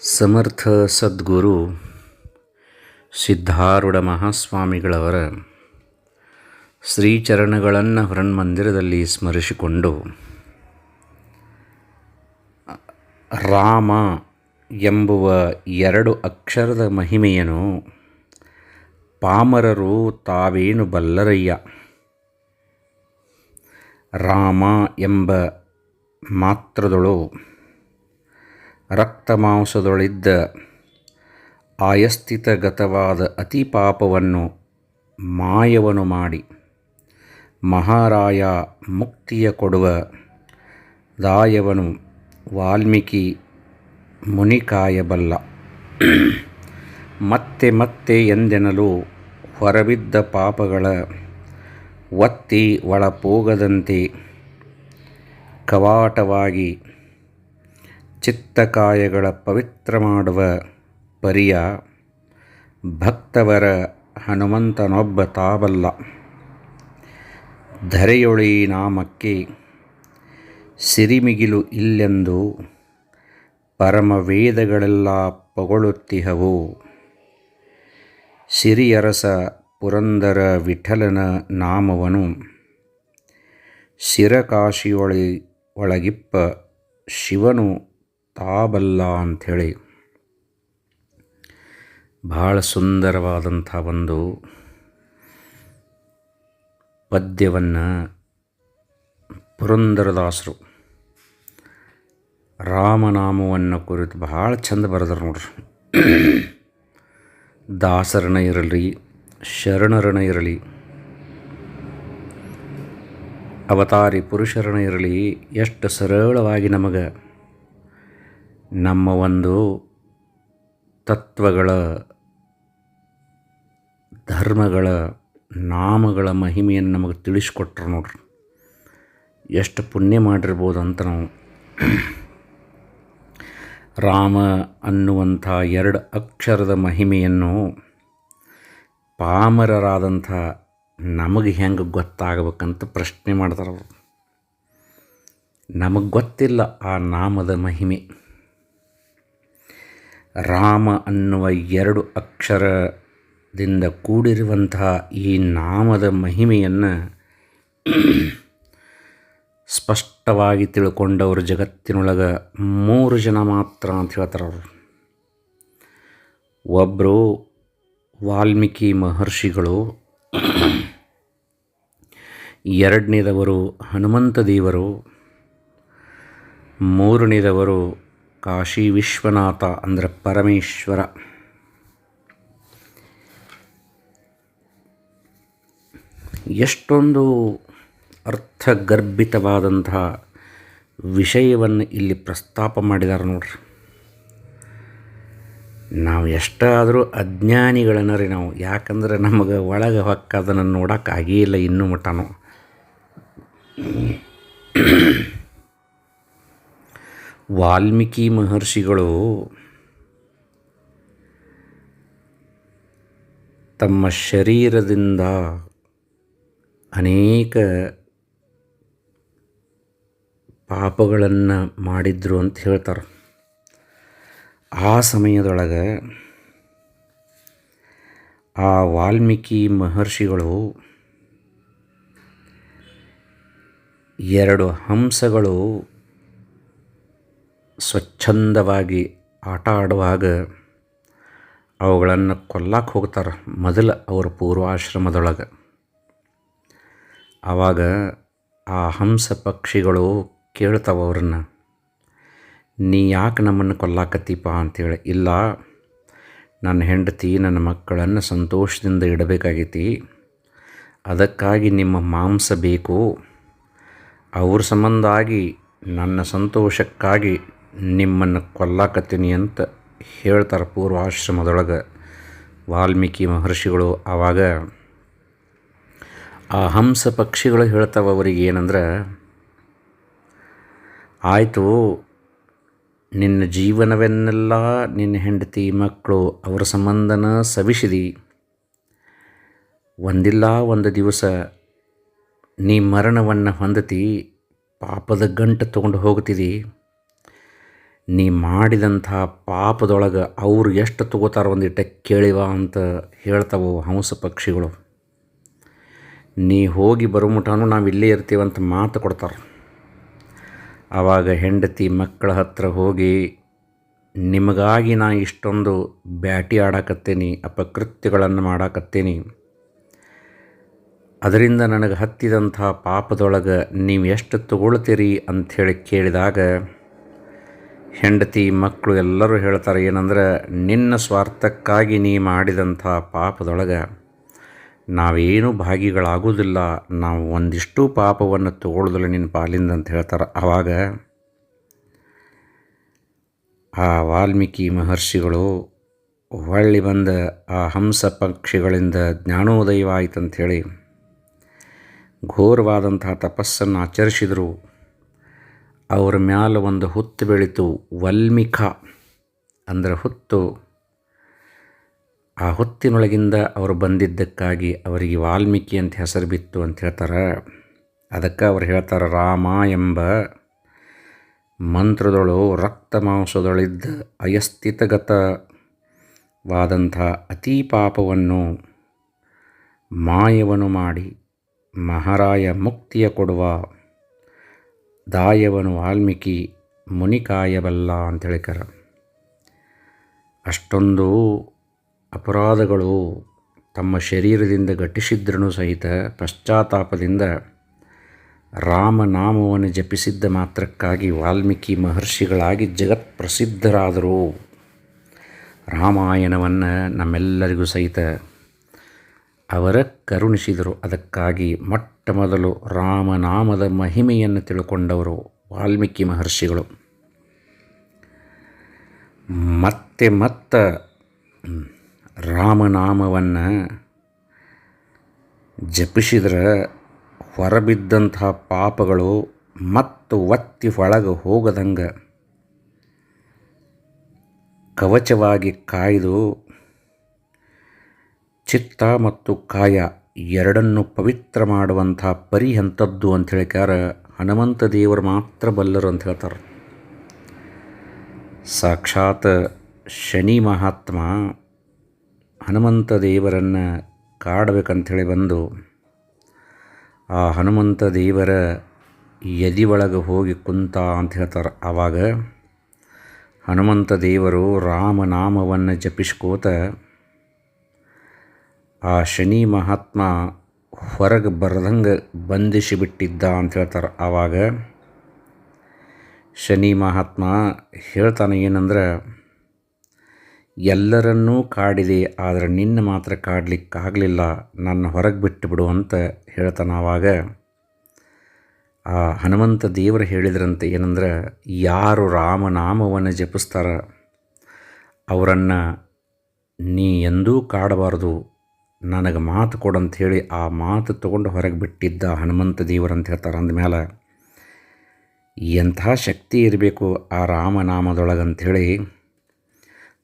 ಸಮರ್ಥ ಸದ್ಗುರು ಸಿದ್ಧಾರೂಢ ಮಹಾಸ್ವಾಮಿಗಳವರ ಶ್ರೀಚರಣಗಳನ್ನು ಹೊರನ್ಮಂದಿರದಲ್ಲಿ ಸ್ಮರಿಸಿಕೊಂಡು, ರಾಮ ಎಂಬುವ ಎರಡು ಅಕ್ಷರದ ಮಹಿಮೆಯನು ಪಾಮರರು ತಾವೇನು ಬಲ್ಲರಯ್ಯ? ರಾಮ ಎಂಬ ಮಾತ್ರದೊಳು ರಕ್ತಮಾಂಸದೊಳಿದ್ದ ಆಯಸ್ಥಿತಗತವಾದ ಅತಿ ಪಾಪವನ್ನು ಮಾಯವನು ಮಾಡಿ ಮಹಾರಾಯ ಮುಕ್ತಿಯ ಕೊಡುವ ದಾಯವನು ವಾಲ್ಮೀಕಿ ಮುನಿಕಾಯಬಲ್ಲ ಮತ್ತೆ ಮತ್ತೆ ಎಂದೆನಲು ಹೊರಬಿದ್ದ ಪಾಪಗಳ ಒತ್ತಿ ಒಳಪೋಗದಂತೆ ಕವಾಟವಾಗಿ ಚಿತ್ತಕಾಯಗಳ ಪವಿತ್ರ ಮಾಡುವ ಪರಿಯ ಭಕ್ತವರ ಹನುಮಂತನೊಬ್ಬ ತಾವಲ್ಲ. ಧರೆಯೊಳಿ ನಾಮಕ್ಕೆ ಸಿರಿಮಿಗಿಲು ಇಲ್ಲೆಂದು ಪರಮವೇದಗಳೆಲ್ಲ ಪೊಗಳುತ್ತಿಹವು. ಸಿರಿಯರಸ ಪುರಂದರ ವಿಠಲನ ನಾಮವನು. ಶಿರಕಾಶಿಯೊಳಿ ಒಳಗಿಪ್ಪ ಶಿವನು ತಾಬಲ್ಲ ಅಂಥೇಳಿ ಭಾಳ ಸುಂದರವಾದಂಥ ಒಂದು ಪದ್ಯವನ್ನು ಪುರಂದರದಾಸರು ರಾಮನಾಮವನ್ನು ಕುರಿತು ಭಾಳ ಚಂದ ಬರೆದ್ರು ನೋಡ್ರಿ. ದಾಸರಣ ಇರಲಿ ಶರಣರಣ ಇರಲಿ, ಅವತಾರಿ ಪುರುಷರಣ ಇರಲಿ, ಎಷ್ಟು ಸರಳವಾಗಿ ನಮಗೆ ನಮ್ಮ ಒಂದು ತತ್ವಗಳ, ಧರ್ಮಗಳ, ನಾಮಗಳ ಮಹಿಮೆಯನ್ನು ನಮಗೆ ತಿಳಿಸ್ಕೊಟ್ರು ನೋಡ್ರಿ. ಎಷ್ಟು ಪುಣ್ಯ ಮಾಡಿರ್ಬೋದು ಅಂತ ನಾವು. ರಾಮ ಅನ್ನುವಂಥ ಎರಡು ಅಕ್ಷರದ ಮಹಿಮೆಯನ್ನು ಪಾಮರರಾದಂಥ ನಮಗೆ ಹೆಂಗೆ ಗೊತ್ತಾಗಬೇಕಂತ ಪ್ರಶ್ನೆ ಮಾಡ್ತಾರೆ ಅವರು. ನಮಗೆ ಗೊತ್ತಿಲ್ಲ ಆ ನಾಮದ ಮಹಿಮೆ. ರಾಮ ಅನ್ನುವ ಎರಡು ಅಕ್ಷರದಿಂದ ಕೂಡಿರುವಂತಹ ಈ ನಾಮದ ಮಹಿಮೆಯನ್ನು ಸ್ಪಷ್ಟವಾಗಿ ತಿಳ್ಕೊಂಡವರು ಜಗತ್ತಿನೊಳಗೆ ಮೂರು ಜನ ಮಾತ್ರ ಅಂತ ಹೇಳ್ತಾರೆ ಅವರು. ಒಬ್ಬರು ವಾಲ್ಮೀಕಿ ಮಹರ್ಷಿಗಳು, ಎರಡನೇದವರು ಹನುಮಂತ ದೇವರು, ಮೂರನೇದವರು ಕಾಶಿ ವಿಶ್ವನಾಥ ಅಂದರೆ ಪರಮೇಶ್ವರ. ಎಷ್ಟೊಂದು ಅರ್ಥಗರ್ಭಿತವಾದಂತಹ ವಿಷಯವನ್ನು ಇಲ್ಲಿ ಪ್ರಸ್ತಾಪ ಮಾಡಿದ್ದಾರೆ ನೋಡ್ರಿ. ನಾವು ಎಷ್ಟಾದರೂ ಅಜ್ಞಾನಿಗಳನ್ನ ರೀ ನಾವು, ಯಾಕಂದ್ರೆ ನಮಗೆ ಒಳಗೆ ಹೊಕ್ಕ ಅದನ್ನು ನೋಡೋಕ್ಕಾಗಿಲ್ಲ ಇನ್ನೂ ಮಟನು ವಾಲ್ಮೀಕಿ ಮಹರ್ಷಿಗಳು ತಮ್ಮ ಶರೀರದಿಂದ ಅನೇಕ ಪಾಪಗಳನ್ನು ಮಾಡಿದ್ರು ಅಂತ ಹೇಳ್ತಾರೆ. ಆ ಸಮಯದೊಳಗೆ ಆ ವಾಲ್ಮೀಕಿ ಮಹರ್ಷಿಗಳು ಎರಡು ಹಂಸಗಳು ಸ್ವಚ್ಛಂದವಾಗಿ ಆಟ ಆಡುವಾಗ ಅವುಗಳನ್ನು ಕೊಲ್ಲಕ್ಕೆ ಹೋಗ್ತಾರೆ ಮೊದಲು ಅವರ ಪೂರ್ವಾಶ್ರಮದೊಳಗೆ. ಆವಾಗ ಆ ಹಂಸ ಪಕ್ಷಿಗಳು ಕೇಳ್ತಾವ ಅವ್ರನ್ನ, ನೀ ಯಾಕೆ ನಮ್ಮನ್ನು ಕೊಲ್ಲಾಕತ್ತೀಪ? ಅಂತೇಳಿ, ಇಲ್ಲ, ನನ್ನ ಹೆಂಡತಿ ನನ್ನ ಮಕ್ಕಳನ್ನು ಸಂತೋಷದಿಂದ ಇಡಬೇಕಾಗೈತಿ, ಅದಕ್ಕಾಗಿ ನಿಮ್ಮ ಮಾಂಸ ಬೇಕು, ಅವ್ರ ಸಂಬಂಧಾಗಿ ನನ್ನ ಸಂತೋಷಕ್ಕಾಗಿ ನಿಮ್ಮನ್ನು ಕೊಲ್ಲಾಕತ್ತೀನಿ ಅಂತ ಹೇಳ್ತಾರೆ ಪೂರ್ವಾಶ್ರಮದೊಳಗೆ ವಾಲ್ಮೀಕಿ ಮಹರ್ಷಿಗಳು ಆವಾಗ ಆ ಹಂಸ ಪಕ್ಷಿಗಳು ಹೇಳ್ತಾವೆ ಅವರಿಗೆ ಏನಂದ್ರೆ, ಆಯಿತು, ನಿನ್ನ ಜೀವನವೆನ್ನೆಲ್ಲ ನಿನ್ನ ಹೆಂಡತಿ ಮಕ್ಕಳು ಅವರ ಸಂಬಂಧನ ಸವಿಸಿದಿ. ಒಂದಿಲ್ಲ ಒಂದು ದಿವಸ ನೀ ಮರಣವನ್ನು ಹೊಂದತಿ, ಪಾಪದ ಗಂಟು ತೊಗೊಂಡು ಹೋಗ್ತಿದಿ. ನೀ ಮಾಡಿದಂಥ ಪಾಪದೊಳಗೆ ಅವ್ರು ಎಷ್ಟು ತಗೋತಾರ ಒಂದಿಟ್ಟ ಕೇಳಿವ ಅಂತ ಹೇಳ್ತಾವೆ ಹಂಸ ಪಕ್ಷಿಗಳು. ನೀ ಹೋಗಿ ಬರೋ ಮುಟಾನು ನಾವು ಇಲ್ಲೇ ಇರ್ತೀವಂತ ಮಾತು ಕೊಡ್ತಾರೆ. ಆವಾಗ ಹೆಂಡತಿ ಮಕ್ಕಳ ಹತ್ರ ಹೋಗಿ, ನಿಮಗಾಗಿ ನಾ ಇಷ್ಟೊಂದು ಬ್ಯಾಟಿ ಆಡಾಕತ್ತೇನಿ, ಅಪಕೃತ್ಯಗಳನ್ನು ಮಾಡಾಕತ್ತೇನಿ. ಅದರಿಂದ ನನಗೆ ಹತ್ತಿದಂಥ ಪಾಪದೊಳಗೆ ನೀವು ಎಷ್ಟು ತಗೊಳ್ತೀರಿ? ಅಂಥೇಳಿ ಕೇಳಿದಾಗ ಹೆಂಡತಿ ಮಕ್ಕಳು ಎಲ್ಲರೂ ಹೇಳ್ತಾರೆ ಏನಂದ್ರೆ, ನಿನ್ನ ಸ್ವಾರ್ಥಕ್ಕಾಗಿ ನೀ ಮಾಡಿದಂಥ ಪಾಪದೊಳಗೆ ನಾವೇನು ಭಾಗಿಗಳಾಗೋದಿಲ್ಲ ನಾವು ಒಂದಿಷ್ಟು ಪಾಪವನ್ನು ತಗೊಳ್ಳೋದಿಲ್ಲ ನಿನ್ನ ಪಾಲಿಂದ ಅಂತ ಹೇಳ್ತಾರೆ. ಆವಾಗ ಆ ವಾಲ್ಮೀಕಿ ಮಹರ್ಷಿಗಳು ಹೊಳ್ಳಿ ಬಂದ ಆ ಹಂಸ ಪಕ್ಷಿಗಳಿಂದ ಜ್ಞಾನೋದಯವಾಯಿತಂಥೇಳಿ ಘೋರವಾದಂತಹ ತಪಸ್ಸನ್ನು ಆಚರಿಸಿದರು. ಅವರ ಮ್ಯಾಲ ಒಂದು ಹುತ್ತು ಬೆಳೀತು, ವಲ್ಮಿಖ. ಅಂದರೆ ಹುತ್ತು. ಆ ಹುತ್ತಿನೊಳಗಿಂದ ಅವರು ಬಂದಿದ್ದಕ್ಕಾಗಿ ಅವರಿಗೆ ವಾಲ್ಮೀಕಿ ಅಂತ ಹೆಸರು ಬಿತ್ತು ಅಂತ ಹೇಳ್ತಾರೆ. ಅದಕ್ಕೆ ಅವ್ರು ಹೇಳ್ತಾರೆ, ರಾಮ ಎಂಬ ಮಂತ್ರದೊಳು, ರಕ್ತ ಮಾಂಸದೊಳಿದ್ದ ಅಯಸ್ಥಿತಗತವಾದಂಥ ಅತಿ ಪಾಪವನ್ನು ಮಾಯವನ್ನು ಮಾಡಿ ಮಹಾರಾಯ ಮುಕ್ತಿಯ ಕೊಡುವ ದಾಯವನು ವಾಲ್ಮೀಕಿ ಮುನಿಕಾಯಬಲ್ಲ ಅಂತ ಹೇಳಿಕಾರ ಅಷ್ಟೊಂದು ಅಪರಾಧಗಳು ತಮ್ಮ ಶರೀರದಿಂದ ಘಟಿಸಿದ್ರೂ ಸಹಿತ ಪಶ್ಚಾತ್ತಾಪದಿಂದ ರಾಮನಾಮವನ್ನು ಜಪಿಸಿದ್ದ ಮಾತ್ರಕ್ಕಾಗಿ ವಾಲ್ಮೀಕಿ ಮಹರ್ಷಿಗಳಾಗಿ ಜಗತ್ಪ್ರಸಿದ್ಧರಾದರು. ರಾಮಾಯಣವನ್ನು ನಮ್ಮೆಲ್ಲರಿಗೂ ಸಹಿತ ಅವರ ಕರುಣಿಸಿದರು. ಅದಕ್ಕಾಗಿ ಮೊಟ್ಟ ಮೊದಲು ರಾಮನಾಮದ ಮಹಿಮೆಯನ್ನು ತಿಳ್ಕೊಂಡವರು ವಾಲ್ಮೀಕಿ ಮಹರ್ಷಿಗಳು. ಮತ್ತೆ ಮತ್ತ ರಾಮನಾಮವನ್ನು ಜಪಿಸಿದ್ರೆ ಹೊರಬಿದ್ದಂಥ ಪಾಪಗಳು ಮತ್ತು ಒತ್ತಿ ಒಳಗೆ ಹೋಗದಂಗೆ ಕವಚವಾಗಿ ಕಾಯ್ದು ಚಿತ್ತ ಮತ್ತು ಕಾಯ ಎರಡನ್ನು ಪವಿತ್ರ ಮಾಡುವಂಥ ಪರಿ ಅಂಥದ್ದು ಅಂತ ಹೇಳಿಕಾರ ಹನುಮಂತ ದೇವರು ಮಾತ್ರ ಬಲ್ಲರು ಅಂತ ಹೇಳ್ತಾರೆ. ಸಾಕ್ಷಾತ್ ಶನಿ ಮಹಾತ್ಮ ಹನುಮಂತ ದೇವರನ್ನು ಕಾಡಬೇಕಂಥೇಳಿ ಬಂದು ಆ ಹನುಮಂತ ದೇವರ ಎದಿ ಒಳಗೆ ಹೋಗಿ ಕುಂತ ಅಂತ ಹೇಳ್ತಾರೆ. ಆವಾಗ ಹನುಮಂತ ದೇವರು ರಾಮನಾಮವನ್ನು ಜಪಿಸ್ಕೋತ ಆ ಶನಿ ಮಹಾತ್ಮ ಹೊರಗೆ ಬರ್ದಂಗೆ ಬಂಧಿಸಿ ಬಿಟ್ಟಿದ್ದ ಅಂತ ಹೇಳ್ತಾರೆ ಆವಾಗ. ಶನಿ ಮಹಾತ್ಮ ಹೇಳ್ತಾನೆ ಏನಂದ್ರೆ, ಎಲ್ಲರನ್ನೂ ಕಾಡಿದೆ, ಆದರೆ ನಿನ್ನ ಮಾತ್ರ ಕಾಡಲಿಕ್ಕಾಗಲಿಲ್ಲ, ನನ್ನ ಹೊರಗೆ ಬಿಟ್ಟು ಬಿಡು ಅಂತ ಹೇಳ್ತಾನೆ ಆವಾಗ. ಆ ಹನುಮಂತ ದೇವರು ಹೇಳಿದ್ರಂತೆ ಏನಂದ್ರೆ, ಯಾರು ರಾಮನಾಮವನ್ನು ಜಪಿಸ್ತಾರ ಅವರನ್ನು ನೀ ಎಂದೂ ಕಾಡಬಾರ್ದು ನನಗೆ ಮಾತು ಕೊಡಂತ ಹೇಳಿ ಆ ಮಾತು ತೊಗೊಂಡು ಹೊರಗೆ ಬಿಟ್ಟಿದ್ದ ಹನುಮಂತ ದೇವರಂತ ಹೇಳ್ತಾರೆ ಅಂದಮೇಲೆ ಎಂಥ ಶಕ್ತಿ ಇರಬೇಕು ಆ ರಾಮನಾಮದೊಳಗಂಥೇಳಿ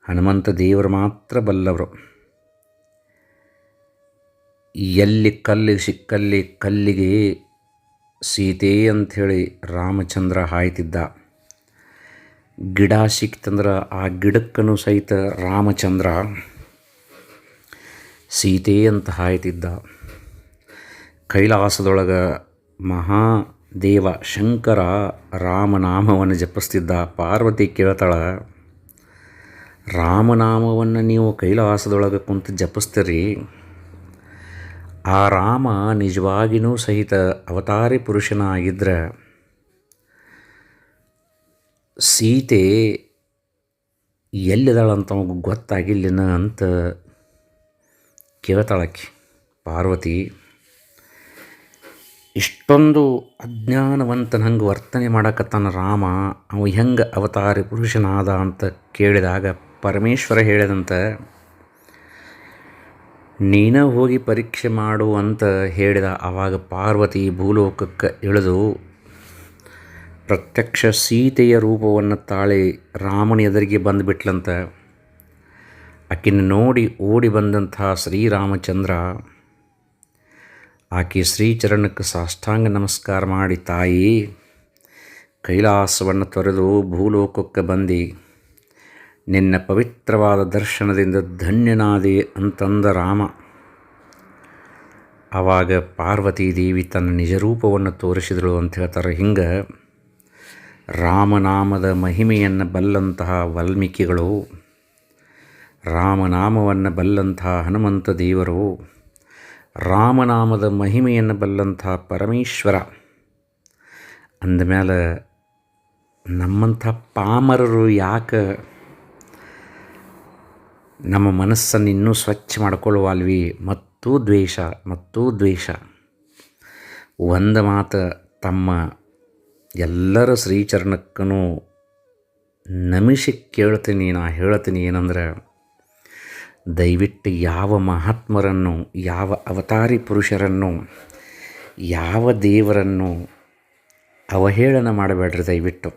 ಹನುಮಂತ ದೇವರು ಮಾತ್ರ ಬಲ್ಲವರು. ಎಲ್ಲಿ ಕಲ್ಲಿಗೆ ಸಿಕ್ಕಲ್ಲಿ ಕಲ್ಲಿಗೆ ಸೀತೆ ಅಂಥೇಳಿ ರಾಮಚಂದ್ರ ಹಾಯ್ತಿದ್ದ. ಗಿಡ ಸಿಕ್ತಂದ್ರೆ ಆ ಗಿಡಕ್ಕೂ ಸಹಿತ ರಾಮಚಂದ್ರ ಸೀತೆ ಅಂತ ಹಾಯ್ತಿದ್ದ ಕೈಲಾಸದೊಳಗೆ ಮಹಾದೇವ ಶಂಕರ ರಾಮನಾಮವನ್ನು ಜಪಿಸ್ತಿದ್ದ ಪಾರ್ವತಿ ಕೇಳ್ತಾಳ, ರಾಮನಾಮವನ್ನು ನೀವು ಕೈಲಾಸದೊಳಗೆ ಕುಂತು ಜಪಿಸ್ತೀರಿ. ಆ ರಾಮ ನಿಜವಾಗಿಯೂ ಸಹಿತ ಅವತಾರಿ ಪುರುಷನಾಗಿದ್ದರೆ ಸೀತೆ ಎಲ್ಲಿದ್ದಾಳಂತ ಗೊತ್ತಾಗಿಲ್ಲಿನ ಅಂತ ಕೇಳ್ತಾಳಕ್ಕೆ ಪಾರ್ವತಿ, ಇಷ್ಟೊಂದು ಅಜ್ಞಾನವಂತನ ಹಂಗೆ ವರ್ತನೆ ಮಾಡಕತ್ತಾನ ರಾಮ, ಅವ ಹೆಂಗೆ ಅವತಾರಿ ಪುರುಷನಾದ ಅಂತ ಕೇಳಿದಾಗ ಪರಮೇಶ್ವರ ಹೇಳಿದಂತೆ, ನೀನ ಹೋಗಿ ಪರೀಕ್ಷೆ ಮಾಡು ಅಂತ ಹೇಳಿದ ಆವಾಗ ಪಾರ್ವತಿ ಭೂಲೋಕಕ್ಕೆ ಇಳಿದು ಪ್ರತ್ಯಕ್ಷ ಸೀತೆಯ ರೂಪವನ್ನು ತಾಳಿ ರಾಮನ ಎದುರಿಗೆ ಬಂದುಬಿಟ್ಲಂತ ಆಕಿನ ನೋಡಿ ಓಡಿ ಬಂದಂತಹ ಶ್ರೀರಾಮಚಂದ್ರ ಆಕೆ ಶ್ರೀಚರಣಕ್ಕೆ ಸಾಷ್ಟಾಂಗ ನಮಸ್ಕಾರ ಮಾಡಿ, ತಾಯಿ, ಕೈಲಾಸವನ್ನು ತೊರೆದು ಭೂಲೋಕಕ್ಕೆ ಬಂದು. ನಿನ್ನ ಪವಿತ್ರವಾದ ದರ್ಶನದಿಂದ ಧನ್ಯನಾದೆ ಅಂತಂದ ರಾಮ. ಆವಾಗ ಪಾರ್ವತಿ ದೇವಿ ತನ್ನ ನಿಜರೂಪವನ್ನು ತೋರಿಸಿದಳು ಅಂತ ಹೇಳ್ತಾರೆ. ಹಿಂಗೆ ರಾಮನಾಮದ ಮಹಿಮೆಯನ್ನು ಬಲ್ಲಂತಹ ವಾಲ್ಮೀಕಿಗಳು ರಾಮನಾಮವನ್ನು ಬಲ್ಲಂಥ ಹನುಮಂತ ದೇವರು, ರಾಮನಾಮದ ಮಹಿಮೆಯನ್ನು ಬಲ್ಲಂಥ ಪರಮೇಶ್ವರ. ಅಂದಮೇಲೆ ನಮ್ಮಂಥ ಪಾಮರರು ಯಾಕೆ ನಮ್ಮ ಮನಸ್ಸನ್ನು ಇನ್ನೂ ಸ್ವಚ್ಛ ಮಾಡ್ಕೊಳ್ಳುವಲ್ವಿ? ಮತ್ತು ದ್ವೇಷ ಮತ್ತು ದ್ವೇಷ. ಒಂದು ಮಾತು ತಮ್ಮ ಎಲ್ಲರ ಶ್ರೀಚರಣಕ್ಕೂ ನಮಿಸಿ ಕೇಳ್ತೀನಿ, ನಾ ಹೇಳ್ತೀನಿ ಏನಂದ್ರೆ ದಯವಿಟ್ಟು ಯಾವ ಮಹಾತ್ಮರನ್ನು, ಯಾವ ಅವತಾರಿ ಪುರುಷರನ್ನು, ಯಾವ ದೇವರನ್ನು ಅವಹೇಳನ ಮಾಡಬೇಡ್ರಿ ದಯವಿಟ್ಟು.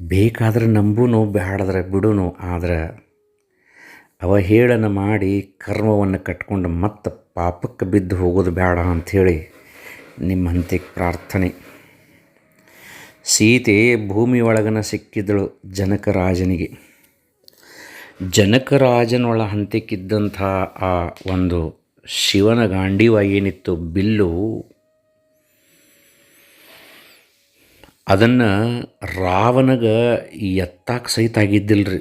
ಬೇಕಾದ್ರೆ ನಂಬೂನು ಬೇಡದ್ರೆ ಬಿಡುನು ಆದರೆ ಅವಹೇಳನ ಮಾಡಿ ಕರ್ಮವನ್ನು ಕಟ್ಕೊಂಡು ಮತ್ತೆ ಪಾಪಕ್ಕೆ ಬಿದ್ದು ಹೋಗೋದು ಬೇಡ ಅಂಥೇಳಿ ನಿಮ್ಮಂತೆ ಪ್ರಾರ್ಥನೆ. ಸೀತೆ ಭೂಮಿಯೊಳಗನ ಸಿಕ್ಕಿದಳು ಜನಕರಾಜನಿಗೆ ಜನಕರಾಜನೊಳ ಹಂತಿಕ್ಕಿದ್ದಂಥ ಆ ಒಂದು ಶಿವನ ಗಾಂಡೀವ ಏನಿತ್ತು ಬಿಲ್ಲು, ಅದನ್ನು ರಾವಣಗ ಎತ್ತಾಕ ಸಹಿತ ಆಗಿದ್ದಿಲ್ಲ ರೀ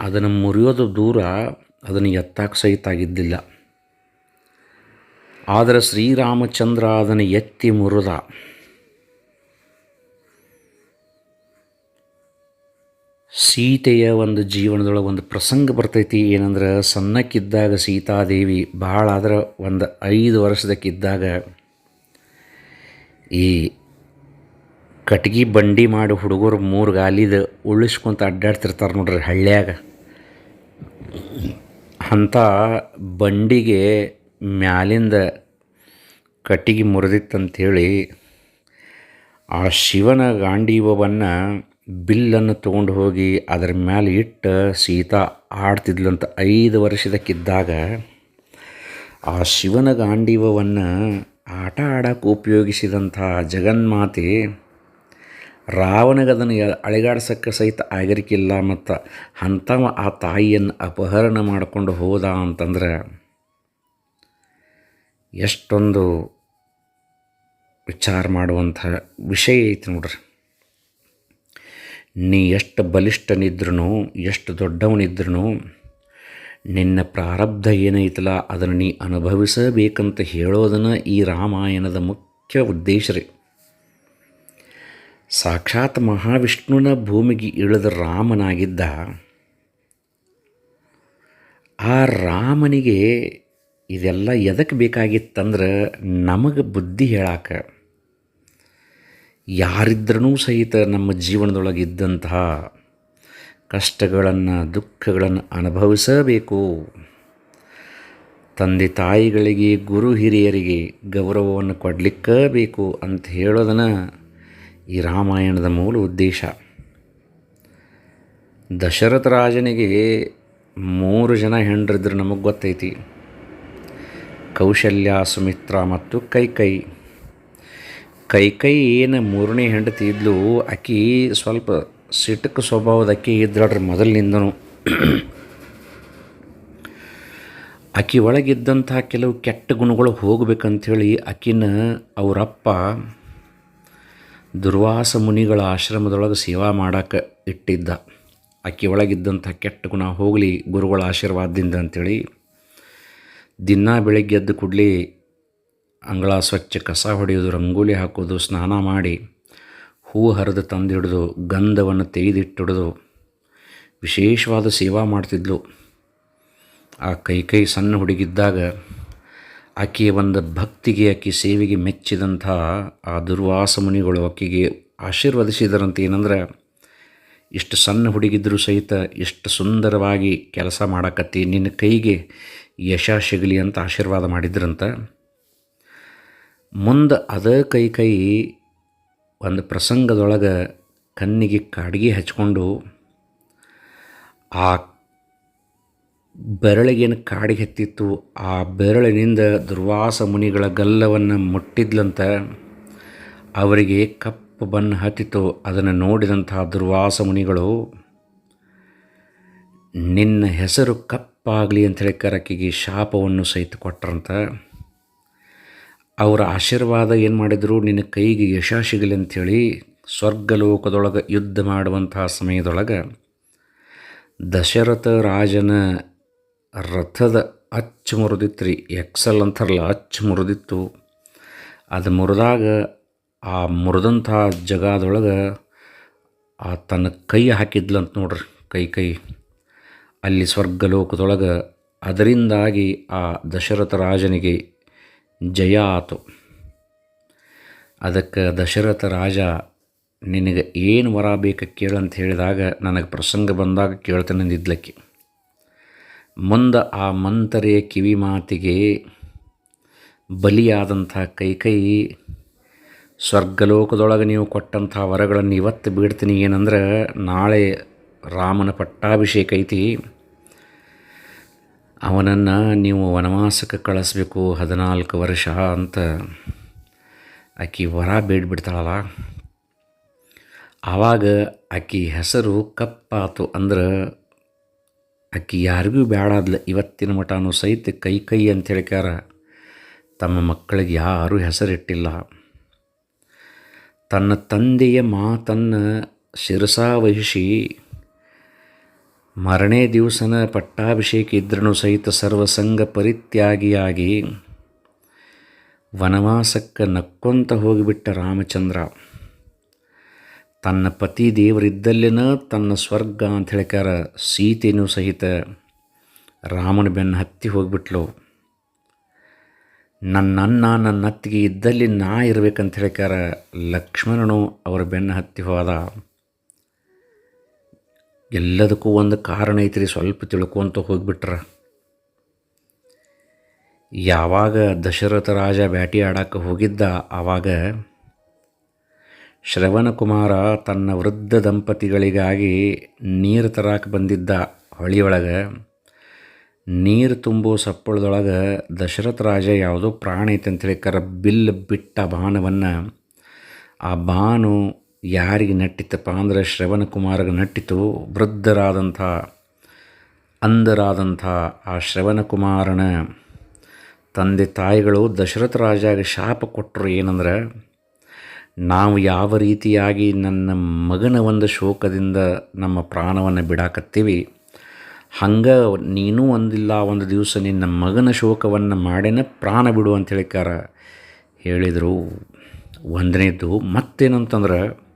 ಅದನ್ನು ಮುರಿಯೋದು ದೂರ ಅದನ್ನು ಎತ್ತಾಕ ಸಹಿತ ಆಗಿದ್ದಿಲ್ಲ. ಆದರೆ ಶ್ರೀರಾಮಚಂದ್ರ ಅದನ್ನು ಎತ್ತಿ ಮುರಿದ. ಸೀತೆಯ ಒಂದು ಜೀವನದೊಳಗೆ ಒಂದು ಪ್ರಸಂಗ ಬರ್ತೈತಿ. ಏನಂದ್ರೆ, ಸಣ್ಣಕ್ಕಿದ್ದಾಗ ಸೀತಾದೇವಿ ಭಾಳ ಆದ್ರೆ ಒಂದು ಐದು ವರ್ಷದಕ್ಕಿದ್ದಾಗ ಈ ಕಟ್ಗೆ ಬಂಡಿ ಮಾಡಿ ಹುಡುಗರು ಮೂರು ಗಾಲಿದ ಉಳಿಸ್ಕೊಂತ ಅಡ್ಡಾಡ್ತಿರ್ತಾರೆ ನೋಡ್ರಿ ಹಳ್ಳ್ಯಾಗ. ಅಂಥ ಬಂಡಿಗೆ ಮ್ಯಾಲಿಂದ ಕಟ್ಟಿಗೆ ಮುರಿದಿತ್ತಂಥೇಳಿ ಆ ಶಿವನ ಗಾಂಡೀವವನ್ನು ಬಿಲ್ಲನ್ನು ತೊಗೊಂಡು ಹೋಗಿ ಅದರ ಮೇಲೆ ಇಟ್ಟು ಸೀತಾ ಆಡ್ತಿದ್ಲಂತ ಐದು ವರ್ಷದಕ್ಕಿದ್ದಾಗ ಆ ಶಿವನ ಗಾಂಡೀವವನ್ನು ಆಟ ಆಡಕ್ಕೆ ಉಪಯೋಗಿಸಿದಂಥ ಜಗನ್ಮಾತೆ ರಾವಣಗೆ ಅದನ್ನು ಅಳಿಗಾಡ್ಸೋಕ್ಕೆ ಸಹಿತ ಆಗಿರಕ್ಕಿಲ್ಲ ಮತ್ತು ಅಂಥವ ಆ ತಾಯಿಯನ್ನು ಅಪಹರಣ ಮಾಡಿಕೊಂಡು ಹೋದ ಅಂತಂದ್ರೆ ಎಷ್ಟೊಂದು ವಿಚಾರ ಮಾಡುವಂಥ ವಿಷಯ ಐತಿ ನೋಡ್ರಿ. ನೀ ಎಷ್ಟು ಬಲಿಷ್ಠನಿದ್ರೂ ಎಷ್ಟು ದೊಡ್ಡವನಿದ್ರೂ ನಿನ್ನ ಪ್ರಾರಬ್ಧ ಏನೈತಲ್ಲ ಅದನ್ನು ನೀ ಅನುಭವಿಸಬೇಕಂತ ಹೇಳೋದನ್ನು ಈ ರಾಮಾಯಣದ ಮುಖ್ಯ ಉದ್ದೇಶ ರೀ. ಸಾಕ್ಷಾತ್ ಮಹಾವಿಷ್ಣುನ ಭೂಮಿಗೆ ಇಳಿದ ರಾಮನಾಗಿದ್ದ, ಆ ರಾಮನಿಗೆ ಇದೆಲ್ಲ ಎದಕ್ಕೆ ಬೇಕಾಗಿತ್ತಂದ್ರೆ ನಮಗೆ ಬುದ್ಧಿ ಹೇಳಾಕ ಯಾರಿದ್ರೂ ಸಹಿತ ನಮ್ಮ ಜೀವನದೊಳಗೆ ಇದ್ದಂತಹ ಕಷ್ಟಗಳನ್ನು, ದುಃಖಗಳನ್ನು ಅನುಭವಿಸಬೇಕು. ತಂದೆ ತಾಯಿಗಳಿಗೆ, ಗುರು ಹಿರಿಯರಿಗೆ ಗೌರವವನ್ನು ಕೊಡಲಿಕ್ಕೆ ಬೇಕು ಅಂತ ಹೇಳೋದನ್ನು ಈ ರಾಮಾಯಣದ ಮೂಲ ಉದ್ದೇಶ. ದಶರಥ ರಾಜನಿಗೆ ಮೂರು ಜನ ಹೆಂಡ್ರಿದ್ರು ನಮಗೆ ಗೊತ್ತೈತಿ. ಕೌಶಲ್ಯ, ಸುಮಿತ್ರ ಮತ್ತು ಕೈಕೈ. ಕೈಕೈ ಏನು ಮೂರನೇ ಹೆಂಡತಿ ಇದ್ಲು ಆಕಿ ಸ್ವಲ್ಪ ಸಿಟ್ಟಕ್ಕೆ ಸ್ವಭಾವದ ಅಕ್ಕಿ ಇದ್ರಳ್ರಿ ಮೊದಲಿನಿಂದನೂ. ಆಕಿ ಒಳಗಿದ್ದಂಥ ಕೆಲವು ಕೆಟ್ಟ ಗುಣಗಳು ಹೋಗ್ಬೇಕಂಥೇಳಿ ಆಕಿನ ಅವರಪ್ಪ ದುರ್ವಾಸ ಮುನಿಗಳ ಆಶ್ರಮದೊಳಗೆ ಸೇವಾ ಮಾಡೋಕ್ಕೆ ಇಟ್ಟಿದ್ದ. ಆಕೆ ಒಳಗಿದ್ದಂಥ ಕೆಟ್ಟ ಗುಣ ಹೋಗಲಿ ಗುರುಗಳ ಆಶೀರ್ವಾದದಿಂದ ಅಂಥೇಳಿ ದಿನ ಬೆಳಗ್ಗೆ ಎದ್ದು ಕೂಡಲೇ ಅಂಗಳ ಸ್ವಚ್ಛ ಕಸ ಹೊಡೆಯೋದು ರಂಗೋಲಿ ಹಾಕೋದು ಸ್ನಾನ ಮಾಡಿ ಹೂ ಹರಿದು ತಂದಿಡಿದು ಗಂಧವನ್ನು ತೆಗೆದಿಟ್ಟಿಡಿದು ವಿಶೇಷವಾದ ಸೇವಾ ಮಾಡ್ತಿದ್ಲು. ಆ ಕೈ ಕೈ ಸಣ್ಣ ಹುಡುಗಿದ್ದಾಗ ಆಕೆಯ ಒಂದು ಭಕ್ತಿಗೆ, ಆಕೆ ಸೇವೆಗೆ ಮೆಚ್ಚಿದಂಥ ಆ ದುರ್ವಾಸ ಮುನಿಗಳು ಆಕೆಗೆ ಆಶೀರ್ವದಿಸಿದರಂತ. ಏನಂದ್ರೆ, ಇಷ್ಟು ಸಣ್ಣ ಹುಡುಗಿದ್ದರೂ ಸಹಿತ ಎಷ್ಟು ಸುಂದರವಾಗಿ ಕೆಲಸ ಮಾಡಕತ್ತಿ, ನಿನ್ನ ಕೈಗೆ ಯಶ ಸಿಗಲಿ ಅಂತ ಆಶೀರ್ವಾದ ಮಾಡಿದ್ರಂತ. ಮುಂದೆ ಅದ ಕೈ ಕೈ ಒಂದು ಪ್ರಸಂಗದೊಳಗೆ ಕಣ್ಣಿಗೆ ಕಾಡಿಗೆ ಹಚ್ಕೊಂಡು ಆ ಬೆರಳಿಗೇನು ಕಾಡಿಗೆ ಹತ್ತಿತ್ತು, ಆ ಬೆರಳಿನಿಂದ ದುರ್ವಾಸ ಮುನಿಗಳ ಗಲ್ಲವನ್ನು ಮುಟ್ಟಿದ್ಲಂತ ಅವರಿಗೆ ಕಪ್ಪು ಬಣ್ಣ ಹತ್ತಿತ್ತು. ಅದನ್ನು ನೋಡಿದಂತಹ ದುರ್ವಾಸ ಮುನಿಗಳು, ನಿನ್ನ ಹೆಸರು ಕಪ್ಪಾಗಲಿ ಅಂತ ಹೇಳಿ ಕರಕಿಗೆ ಶಾಪವನ್ನು ಸಹಿತ ಕೊಟ್ರಂತ ಅವರ ಆಶೀರ್ವಾದ ಏನು ಮಾಡಿದರು? ನಿನ್ನ ಕೈಗೆ ಯಶ ಸಿಗಲಿ ಅಂಥೇಳಿ ಸ್ವರ್ಗಲೋಕದೊಳಗೆ ಯುದ್ಧ ಮಾಡುವಂತಹ ಸಮಯದೊಳಗೆ ದಶರಥ ರಾಜನ ರಥದ ಅಚ್ಚು ಮುರಿದಿತ್ತು ರೀ ಎಕ್ಸಲ್ ಅಂತಾರಲ್ಲ, ಅಚ್ಚು ಮುರಿದಿತ್ತು. ಅದು ಮುರಿದಾಗ ಆ ಮುರಿದಂಥ ಜಗದೊಳಗೆ ಆ ತನ್ನ ಕೈ ಹಾಕಿದ್ಲಂತ ನೋಡ್ರಿ, ಕೈ ಕೈ. ಅಲ್ಲಿ ಸ್ವರ್ಗಲೋಕದೊಳಗೆ ಅದರಿಂದಾಗಿ ಆ ದಶರಥ ರಾಜನಿಗೆ ಜಯ ಆತು ಅದಕ್ಕೆ ದಶರಥ ರಾಜ, ನಿನಗೆ ಏನು ವರ ಬೇಕು ಅಂತ ಹೇಳಿದಾಗ ನನಗೆ ಪ್ರಸಂಗ ಬಂದಾಗ ಕೇಳ್ತಾನೆ ನಿದ್ಲಕ್ಕೆ ಮುಂದೆ ಆ ಮಂತರೆ ಕಿವಿ ಮಾತಿಗೆ ಬಲಿಯಾದಂಥ ಕೈಕೈ, ಸ್ವರ್ಗಲೋಕದೊಳಗೆ ನೀವು ಕೊಟ್ಟಂಥ ವರಗಳನ್ನು ಇವತ್ತು ಬೀಡ್ತೀನಿ ಏನಂದ್ರೆ ನಾಳೆ ರಾಮನ ಪಟ್ಟಾಭಿಷೇಕ ಐತಿ. ಅವನನ್ನು ನೀವು ವನವಾಸಕ್ಕೆ ಕಳಿಸ್ಬೇಕು ಹದಿನಾಲ್ಕು ವರ್ಷ ಅಂತ ಆಕಿ ವರ ಬೇಡ್ಬಿಡ್ತಾಳಲ್ಲ. ಆವಾಗ ಆಕಿ ಹೆಸರು ಕಪ್ಪಾತು ಅಂದ್ರೆ ಆಕಿ ಯಾರಿಗೂ ಬೇಡಾದ್ಲ ಇವತ್ತಿನ ಮಟನೂ ಸಹಿತ ಕೈ ಕೈ ಅಂತ ಹೇಳ್ಕ್ಯಾರ. ತಮ್ಮ ಮಕ್ಕಳಿಗೆ ಯಾರೂ ಹೆಸರಿಟ್ಟಿಲ್ಲ. ತನ್ನ ತಂದೆಯ ಮಾತನ್ನು ಶಿರಸಾವಹಿಸಿ ಮರನೇ ದಿವಸನ ಪಟ್ಟಾಭಿಷೇಕ ಇದ್ರೂ ಸಹಿತ ಸರ್ವಸಂಗ ಪರಿತ್ಯಾಗಿಯಾಗಿ. ವನವಾಸಕ್ಕೆ ನಕ್ಕೊಂತ ಹೋಗಿಬಿಟ್ಟ ರಾಮಚಂದ್ರ. ತನ್ನ ಪತಿ ದೇವರಿದ್ದಲ್ಲಿನ ತನ್ನ ಸ್ವರ್ಗ ಅಂತ ಹೇಳ್ಕಾರ ಸೀತೆಯೂ ಸಹಿತ ರಾಮನ ಬೆನ್ನು ಹತ್ತಿ ಹೋಗಿಬಿಟ್ಲು. ನನ್ನನ್ನ ನನ್ನ ಅತ್ತಿಗೆ ಇದ್ದಲ್ಲಿ ನಾ ಇರಬೇಕಂತ ಹೇಳ್ಕಾರ ಲಕ್ಷ್ಮಣನು ಅವರ ಬೆನ್ನು ಹತ್ತಿ ಹೋದ. ಎಲ್ಲದಕ್ಕೂ ಒಂದು ಕಾರಣ ಐತ್ರಿ, ಸ್ವಲ್ಪ ತಿಳ್ಕೊಂತ ಹೋಗ್ಬಿಟ್ರ. ಯಾವಾಗ ದಶರಥ ರಾಜ ಬ್ಯಾಟಿ ಆಡಕ್ಕೆ ಹೋಗಿದ್ದ ಆವಾಗ ಶ್ರವಣಕುಮಾರ ತನ್ನ ವೃದ್ಧ ದಂಪತಿಗಳಿಗಾಗಿ ನೀರು ತರಕ್ಕೆ ಬಂದಿದ್ದ ಹೊಳಿಯೊಳಗೆ ನೀರು ತುಂಬೋ ಸಪ್ಪಳದೊಳಗೆ ದಶರಥ ರಾಜ ಯಾವುದೋ ಪ್ರಾಣ ಐತೆ ಅಂತೇಳಿ ಕರ ಬಿಲ್ ಬಿಟ್ಟ ಬಾಣವನ್ನು ಆ ಬಾನು ಯಾರಿಗೆ ನಟ್ಟಿತ್ತಪ್ಪ ಅಂದರೆ ಶ್ರವಣಕುಮಾರಿಗೆ ನಟ್ಟಿತು ವೃದ್ಧರಾದಂಥ, ಅಂಧರಾದಂಥ ಆ ಶ್ರವಣಕುಮಾರನ ತಂದೆ ತಾಯಿಗಳು ದಶರಥ ರಾಜಾಗೆ ಶಾಪ ಕೊಟ್ಟರು ಏನಂದ್ರೆ, ನಾವು ಯಾವ ರೀತಿಯಾಗಿ ನನ್ನ ಮಗನ ಒಂದು ಶೋಕದಿಂದ ನಮ್ಮ ಪ್ರಾಣವನ್ನು ಬಿಡಾಕತ್ತೀವಿ, ಹಂಗೆ ನೀನು ಒಂದಿಲ್ಲ, ಒಂದು ದಿವಸ ನಿನ್ನ ಮಗನ ಶೋಕವನ್ನು ಮಾಡೇನ ಪ್ರಾಣ ಬಿಡು ಅಂತ ಹೇಳಿಕಾರ ಹೇಳಿದರು. ಒಂದನೇದು ಮತ್ತೇನಂತಂದ್ರೆ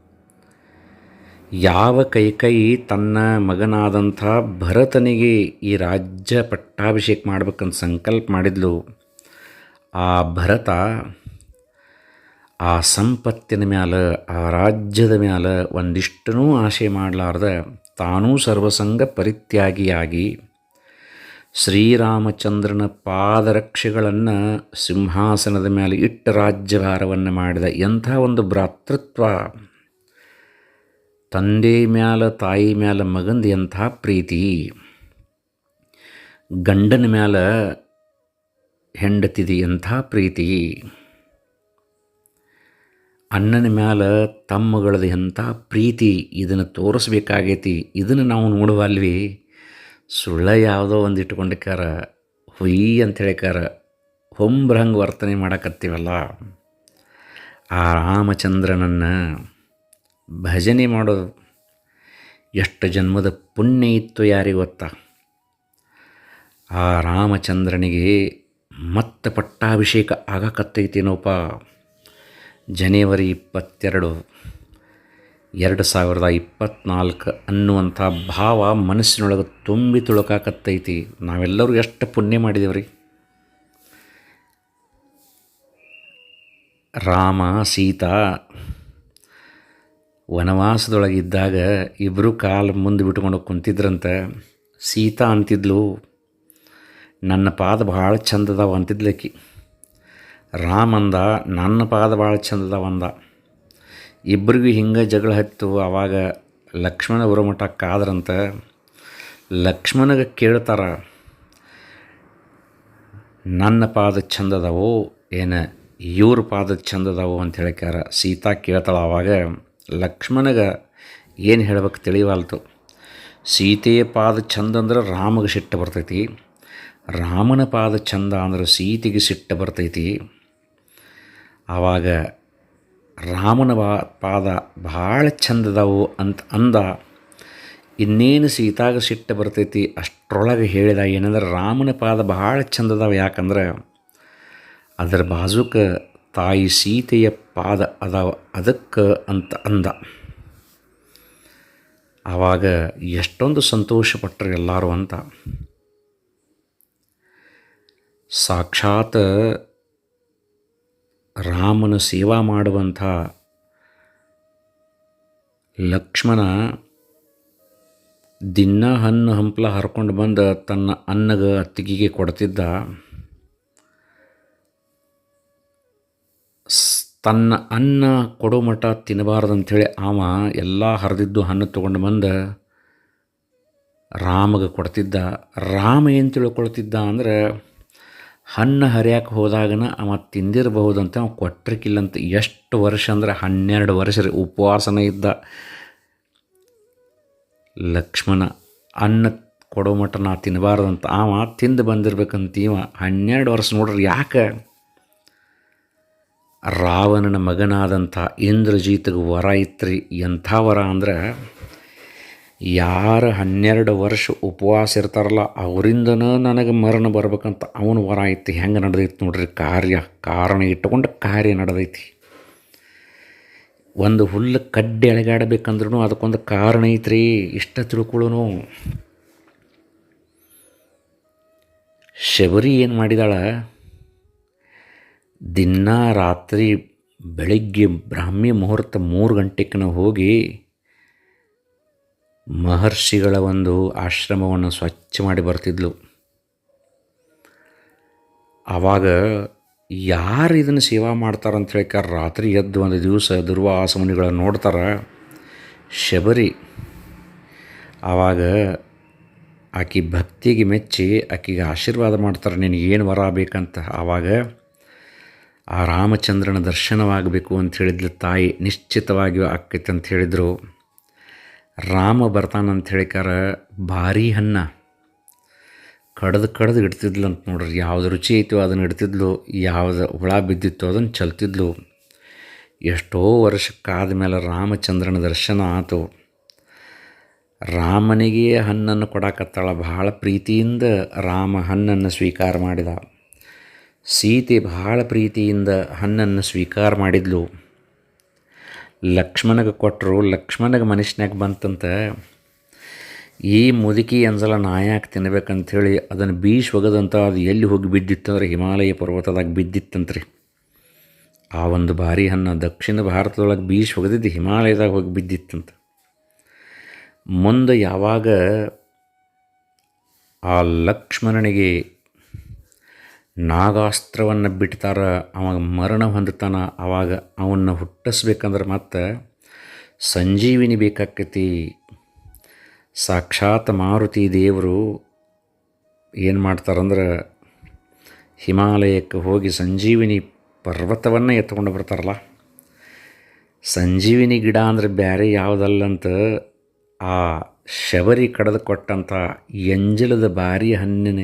ಯಾವ ಕೈಕೈ ತನ್ನ ಮಗನಾದಂಥ ಭರತನಿಗೆ ಈ ರಾಜ್ಯ ಪಟ್ಟಾಭಿಷೇಕ ಮಾಡ್ಬೇಕಂತ ಸಂಕಲ್ಪ ಮಾಡಿದ್ಲು, ಆ ಭರತ ಆ ಸಂಪತ್ತಿನ ಮ್ಯಾಲ, ಆ ರಾಜ್ಯದ ಮ್ಯಾಲ ಒಂದಿಷ್ಟನೂ ಆಶೆ ಮಾಡಲಾರ್ದ, ತಾನೂ ಸರ್ವಸಂಗ ಪರಿತ್ಯಾಗಿಯಾಗಿ ಶ್ರೀರಾಮಚಂದ್ರನ ಪಾದರಕ್ಷೆಗಳನ್ನು ಸಿಂಹಾಸನದ ಮೇಲೆ ಇಟ್ಟ ರಾಜ್ಯಭಾರವನ್ನು ಮಾಡಿದ ಎಂಥ ಒಂದು ಭ್ರಾತೃತ್ವ. ತಂದೆ ಮ್ಯಾಲ, ತಾಯಿ ಮ್ಯಾಲ ಮಗಂದು ಎಂಥ ಪ್ರೀತಿ? ಗಂಡನ ಮ್ಯಾಲ ಹೆಂಡತಿದಿ ಎಂಥ ಪ್ರೀತಿ? ಅಣ್ಣನ ಮ್ಯಾಲ ತಮ್ಮಗಳದ ಎಂಥ ಪ್ರೀತಿ? ಇದನ್ನು ತೋರಿಸ್ಬೇಕಾಗೈತಿ. ಇದನ್ನು ನಾವು ನೋಡುವಲ್ವಿ? ಸುಳ್ಳ ಯಾವುದೋ ಒಂದು ಇಟ್ಕೊಂಡಿಕ್ಕಾರ, ಹುಯಿ ಅಂತ ಹೇಳಿಕಾರ ಹೊಂಬ್ರಂಗೆ ವರ್ತನೆ ಮಾಡಕತ್ತೀವಲ್ಲ? ಆ ರಾಮಚಂದ್ರನನ್ನು ಭಜನೆ ಮಾಡೋದು ಎಷ್ಟು ಜನ್ಮದ ಪುಣ್ಯ ಇತ್ತು ಯಾರಿಗೆ ಗೊತ್ತಾ? ಆ ರಾಮಚಂದ್ರನಿಗೆ ಮತ್ತೆ ಪಟ್ಟಾಭಿಷೇಕ ಆಗಕತ್ತೈತೇನೋಪ? ಜನವರಿ ಇಪ್ಪತ್ತೆರಡು, ಎರಡು ಸಾವಿರದ ಇಪ್ಪತ್ತ್ನಾಲ್ಕು ಅನ್ನುವಂಥ ಭಾವ ಮನಸ್ಸಿನೊಳಗೆ ತುಂಬಿ ತುಳುಕಾಕತ್ತೈತಿ. ನಾವೆಲ್ಲರೂ ಎಷ್ಟು ಪುಣ್ಯ ಮಾಡಿದೇವ್ರಿ? ರಾಮ, ಸೀತಾ ವನವಾಸದೊಳಗಿದ್ದಾಗ ಇಬ್ಬರು ಕಾಲು ಮುಂದೆ ಬಿಟ್ಕೊಂಡು ಕುಂತಿದ್ರಂತೆ ಸೀತಾ ಅಂತಿದ್ಲು, ನನ್ನ ಪಾದ ಭಾಳ ಚಂದದವ ಅಂತಿದ್ಲಕ್ಕಿ ರಾಮಂದ ನನ್ನ ಪಾದ ಭಾಳ ಚಂದದವ ಅಂದ. ಇಬ್ಬರಿಗೂ ಹಿಂಗೆ ಜಗಳ ಹತ್ತು ಆವಾಗ ಲಕ್ಷ್ಮಣ ಬರೋ ಮಟ್ಟ ಕಾದ್ರಂತ ಲಕ್ಷ್ಮಣಗೆ ಕೇಳ್ತಾರ, ನನ್ನ ಪಾದ ಚಂದದವೋ, ಏನು ಇವ್ರ ಪಾದ ಚಂದದವೋ ಅಂತ ಹೇಳ್ಕ್ಯಾರ ಸೀತಾ ಕೇಳ್ತಾಳೆ ಆವಾಗ ಲಕ್ಷ್ಮಣಗೆ ಏನು ಹೇಳ್ಬೇಕು ತಿಳಿವಾಲ್ತು. ಸೀತೆಯ ಪಾದ ಚಂದ ಅಂದ್ರೆ ರಾಮಗೆ ಸಿಟ್ಟು ಬರ್ತೈತಿ. ರಾಮನ ಪಾದ ಚಂದ ಅಂದ್ರೆ ಸೀತೆಗೆ ಸಿಟ್ಟು ಬರ್ತೈತಿ. ಆವಾಗ ರಾಮನ ಬಾ, ಪಾದ ಭಾಳ ಚಂದದವು ಅಂತ ಅಂದ. ಇನ್ನೇನು ಸೀತಾಗ ಸಿಟ್ಟು ಬರ್ತೈತಿ ಅಷ್ಟರೊಳಗೆ ಹೇಳಿದ ಏನಂದ್ರೆ ರಾಮನ ಪಾದ ಭಾಳ ಚಂದದವು ಯಾಕಂದ್ರೆ ಅದರ ಬಾಜುಕ ತಾಯಿ ಸೀತೆಯ ಪಾದ ಅದಾವ ಅದಕ್ಕೆ ಅಂತ ಅಂದ. ಆವಾಗ ಎಷ್ಟೊಂದು ಸಂತೋಷಪಟ್ಟರು ಎಲ್ಲರೂ ಅಂತ. ಸಾಕ್ಷಾತ್ ರಾಮನ ಸೇವಾ ಮಾಡುವಂಥ ಲಕ್ಷ್ಮಣ ದಿನ ಹಣ್ಣು ಹಂಪ್ಲ ಹರ್ಕೊಂಡು ಬಂದು ತನ್ನ ಅನ್ನಗ ಅತ್ತಿಗೆಗೆ ಕೊಡ್ತಿದ್ದ. ತನ್ನ ಅನ್ನ ಕೊಡೋ ಮಠ ತಿನ್ನಬಾರ್ದು ಅಂಥೇಳಿ ಅವ ಎಲ್ಲ ಹರಿದಿದ್ದು ಹಣ್ಣು ತೊಗೊಂಡು ಬಂದು ರಾಮಗೆ ಕೊಡ್ತಿದ್ದ. ರಾಮ ಏನು ತಿಳ್ಕೊಳ್ತಿದ್ದ ಅಂದ್ರೆ ಹಣ್ಣು ಹರಿಯಕ್ಕೆ ಹೋದಾಗನ ಅವ ತಿಂದಿರಬಹುದಂತೆ, ಅವ ಕೊಟ್ಟಿರ್ಕಿಲ್ಲಂತ ಎಷ್ಟು ವರ್ಷ ಅಂದ್ರೆ ಹನ್ನೆರಡು ವರ್ಷ ರೀ ಉಪವಾಸನ ಇದ್ದ. ಲಕ್ಷ್ಮಣ, ಅನ್ನ ಕೊಡೋ ಮಟ್ಟ ನಾ ತಿನ್ನಬಾರ್ದಂತ ಆವ ತಿಂದು ಬಂದಿರ್ಬೇಕಂತ ಇವ. ಹನ್ನೆರಡು ವರ್ಷ ನೋಡ್ರಿ ಯಾಕೆ ರಾವಣನ ಮಗನಾದಂಥ ಇಂದ್ರಜಿತ್ಗೆ ವರ ಇತ್ರಿ. ಎಂಥ ವರ ಅಂದ್ರೆ, ಯಾರು ಹನ್ನೆರಡು ವರ್ಷ ಉಪವಾಸ ಇರ್ತಾರಲ್ಲ, ಅವರಿಂದನೂ ನನಗೆ ಮರಣ ಬರ್ಬೇಕಂತ ಅವನ ವರ ಐತಿ. ಹೆಂಗೆ ನಡೆದೈತಿ ನೋಡ್ರಿ, ಕಾರ್ಯ, ಕಾರಣ ಇಟ್ಟುಕೊಂಡು ಕಾರ್ಯ ನಡೆದೈತಿ. ಒಂದು ಹುಲ್ಲು ಕಡ್ಡಿ ಅಳಗಾಡಬೇಕಂದ್ರೂ ಅದಕ್ಕೊಂದು ಕಾರಣ ಐತ್ರಿ. ಇಷ್ಟ ತಿಳ್ಕೊಳ್ಳೋನು. ಶಬರಿ ಏನು ಮಾಡಿದಾಳ? ದಿನ ರಾತ್ರಿ ಬೆಳಿಗ್ಗೆ ಬ್ರಾಹ್ಮಿ ಮುಹೂರ್ತ ಮೂರು ಗಂಟೆಗೆ ಹೋಗಿ ಮಹರ್ಷಿಗಳ ಒಂದು ಆಶ್ರಮವನ್ನು ಸ್ವಚ್ಛ ಮಾಡಿ ಬರ್ತಿದ್ಲು. ಆವಾಗ ಯಾರು ಇದನ್ನು ಸೇವಾ ಮಾಡ್ತಾರಂತ ಹೇಳಿಕ ರಾತ್ರಿ ಎದ್ದು ಒಂದು ದಿವಸ ದುರ್ವಾಸ ಮುನಿಗಳನ್ನು ನೋಡ್ತಾರೆ. ಶಬರಿ ಆವಾಗ ಆಕೆ ಭಕ್ತಿಗೆ ಮೆಚ್ಚಿ ಆಕೆಗೆ ಆಶೀರ್ವಾದ ಮಾಡ್ತಾರೆ, ನಿನಗೇನು ವರ ಬೇಕಂತ. ಆವಾಗ ಆ ರಾಮಚಂದ್ರನ ದರ್ಶನವಾಗಬೇಕು ಅಂತ ಹೇಳಿದ್ಲು ತಾಯಿ. ನಿಶ್ಚಿತವಾಗಿಯೂ ಆಕ್ಕೈತೆ ಅಂತ ಹೇಳಿದರು. ರಾಮ ಬರ್ತಾನಂತ ಹೇಳಿಕಾರ ಭಾರೀ ಹಣ್ಣ ಕಡ್ದು ಕಡ್ದು ಇಡ್ತಿದ್ಲು ಅಂತ ನೋಡ್ರಿ. ಯಾವ್ದು ರುಚಿ ಐತೋ ಅದನ್ನು ಇಡ್ತಿದ್ಲು. ಯಾವುದು ಹುಳ ಬಿದ್ದಿತ್ತು ಅದನ್ನು ಚಲ್ತಿದ್ಲು. ಎಷ್ಟೋ ವರ್ಷಕ್ಕಾದ ಮೇಲೆ ರಾಮಚಂದ್ರನ ದರ್ಶನ ಆತು. ರಾಮನಿಗೆ ಹಣ್ಣನ್ನು ಕೊಡಕತ್ತಾಳ. ಬಹಳ ಪ್ರೀತಿಯಿಂದ ರಾಮ ಹಣ್ಣನ್ನು ಸ್ವೀಕಾರ ಮಾಡಿದ. ಸೀತೆ ಬಹಳ ಪ್ರೀತಿಯಿಂದ ಹಣ್ಣನ್ನು ಸ್ವೀಕಾರ ಮಾಡಿದ್ಲು. ಲಕ್ಷ್ಮಣಗೆ ಕೊಟ್ಟರು ಲಕ್ಷ್ಮಣಗೆ ಮನುಷ್ಯನಾಗ ಬಂತಂತ, ಈ ಮುದುಕಿ ಅಂಜಲ ನಾಯಾಕೆ ತಿನ್ಬೇಕಂಥೇಳಿ ಅದನ್ನು ಬೀಸ್ ಒಗದಂತ ಅದು ಎಲ್ಲಿ ಹೋಗಿ ಬಿದ್ದಿತ್ತಂದ್ರೆ ಹಿಮಾಲಯ ಪರ್ವತದಾಗ ಬಿದ್ದಿತ್ತಂತ್ರಿ. ಆ ಒಂದು ಭಾರಿ ಹಣ್ಣು ದಕ್ಷಿಣ ಭಾರತದೊಳಗೆ ಬೀಸ್ ಒಗೆದಿದ್ದು ಹಿಮಾಲಯದಾಗ ಹೋಗಿ ಬಿದ್ದಿತ್ತಂತ. ಮುಂದೆ ಯಾವಾಗ ಆ ಲಕ್ಷ್ಮಣನಿಗೆ ನಾಗಾಸ್ತ್ರವನ್ನು ಬಿಡ್ತಾರ ಅವಾಗ ಮರಣ ಹೊಂದುತ್ತಾನ ಅವಾಗ ಅವನ್ನ ಹುಟ್ಟಿಸ್ಬೇಕಂದ್ರೆ ಮತ್ತೆ ಸಂಜೀವಿನಿ ಬೇಕಾಕೈತಿ. ಸಾಕ್ಷಾತ್ ಮಾರುತಿ ದೇವರು ಏನು ಮಾಡ್ತಾರಂದ್ರೆ ಹಿಮಾಲಯಕ್ಕೆ ಹೋಗಿ ಸಂಜೀವಿನಿ ಪರ್ವತವನ್ನು ಎತ್ಕೊಂಡು ಬರ್ತಾರಲ್ಲ, ಸಂಜೀವಿನಿ ಗಿಡ ಅಂದರೆ ಬೇರೆ ಯಾವುದಲ್ಲಂತ ಆ ಶಬರಿ ಕಡಿದು ಕೊಟ್ಟಂಥ ಎಂಜಲದ ಬಾರಿ ಹಣ್ಣಿನ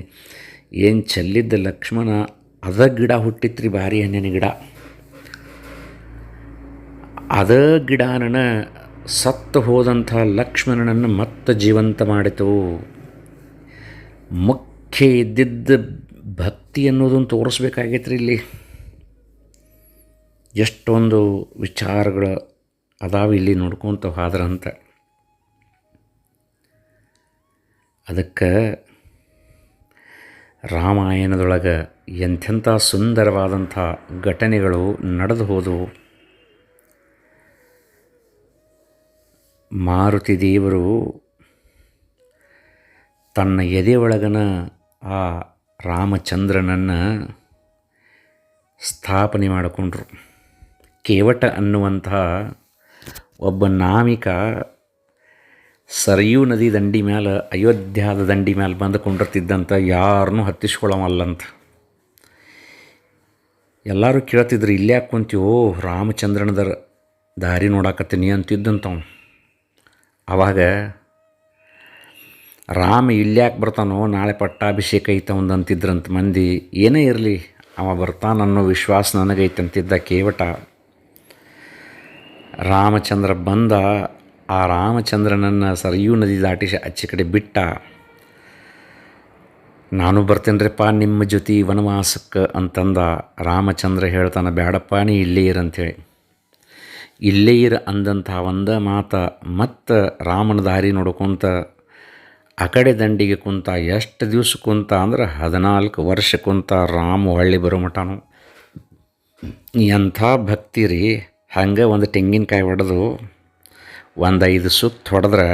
ಏನು ಚೆಲ್ಲಿದ್ದ ಲಕ್ಷ್ಮಣ, ಅದ ಗಿಡ ಹುಟ್ಟಿತ್ರಿ ಭಾರಿ ಹಣ್ಣಿನ ಗಿಡ. ಅದ ಗಿಡಾನನ ಸತ್ತು ಹೋದಂಥ ಲಕ್ಷ್ಮಣನನ್ನು ಮತ್ತೆ ಜೀವಂತ ಮಾಡಿತು. ಮುಖ್ಯ ಇದ್ದಿದ್ದ ಭಕ್ತಿ ಅನ್ನೋದನ್ನು ತೋರಿಸ್ಬೇಕಾಗೈತ್ರಿ ಇಲ್ಲಿ. ಎಷ್ಟೊಂದು ವಿಚಾರಗಳು ಅದಾವ ಇಲ್ಲಿ ನೋಡ್ಕೊತ ಹೋದ್ರಂತ ಅದಕ್ಕೆ ರಾಮಾಯಣದೊಳಗೆ ಎಂಥೆಂಥ ಸುಂದರವಾದಂಥ ಘಟನೆಗಳು ನಡೆದು ಹೋದವು. ಮಾರುತಿ ದೇವರು ತನ್ನ ಎದೆ ಒಳಗನ ಆ ರಾಮಚಂದ್ರನನ್ನು ಸ್ಥಾಪನೆ ಮಾಡಿಕೊಂಡ್ರು. ಕೇವಟ ಅನ್ನುವಂತಹ ಒಬ್ಬ ನಾವಿಕ ಸರಿಯೂ ನದಿ ದಂಡಿ ಮೇಲೆ ಅಯೋಧ್ಯಾದ ದಂಡಿ ಮೇಲೆ ಬಂದು ಕೊಂಡಿರ್ತಿದ್ದಂಥ ಯಾರನ್ನೂ ಹತ್ತಿಸ್ಕೊಳ್ಳವಲ್ಲಂತ. ಎಲ್ಲರೂ ಕೇಳ್ತಿದ್ರು, ಇಲ್ಲಿ ಯಾಕೆ ಕುಂತೀವೋ ರಾಮಚಂದ್ರನದರ ದಾರಿ ನೋಡಾಕತ್ತೀನಿ ಅಂತಿದ್ದಂತವ್ ಆವಾಗ ರಾಮ ಇಲ್ಯಾಕೆ ಬರ್ತಾನೋ? ನಾಳೆ ಪಟ್ಟಾಭಿಷೇಕ ಐತ ಅಂತಿದ್ರಂತ ಮಂದಿ. ಏನೇ ಇರಲಿ, ಅವ ಬರ್ತಾನನ್ನೋ ವಿಶ್ವಾಸ ನನಗೈತೆ ಅಂತಿದ್ದ ಕೇವಟ. ರಾಮಚಂದ್ರ ಬಂದ ಆ ರಾಮಚಂದ್ರನನ್ನು ಸರಿಯೂ ನದಿ ದಾಟಿ ಆಚೆ ಕಡೆ ಬಿಟ್ಟ, ನಾನು ಬರ್ತೇನ್ರಿಪ್ಪ ನಿಮ್ಮ ಜೊತೆ ವನವಾಸಕ್ಕೆ ಅಂತಂದ ರಾಮಚಂದ್ರ ಹೇಳ್ತಾನೆ ಬೇಡಪ್ಪ ನೀ ಇಲ್ಲೇ ಇರಂಥೇಳಿ ಇಲ್ಲೇ ಇರ ಅಂದಂಥ ಒಂದ ಮಾತ ಮತ್ತು ರಾಮನ ದಾರಿ ನೋಡ್ಕೊಂತ ಆ ಕಡೆ ದಂಡಿಗೆ ಕುಂತ ಎಷ್ಟು ದಿವಸ ಕುಂತ ಅಂದ್ರೆ ಹದಿನಾಲ್ಕು ವರ್ಷ ಕುಂತ ರಾಮ ಹೊಳ್ಳಿ ಬರೋ ಮಟನು ಎಂಥ ಭಕ್ತಿ ರೀ. ಹಂಗೆ ಒಂದು ತೆಂಗಿನಕಾಯಿ ಹೊಡೆದು ಒಂದು ಐದು ಸುತ್ತು ಹೊಡೆದ್ರೆ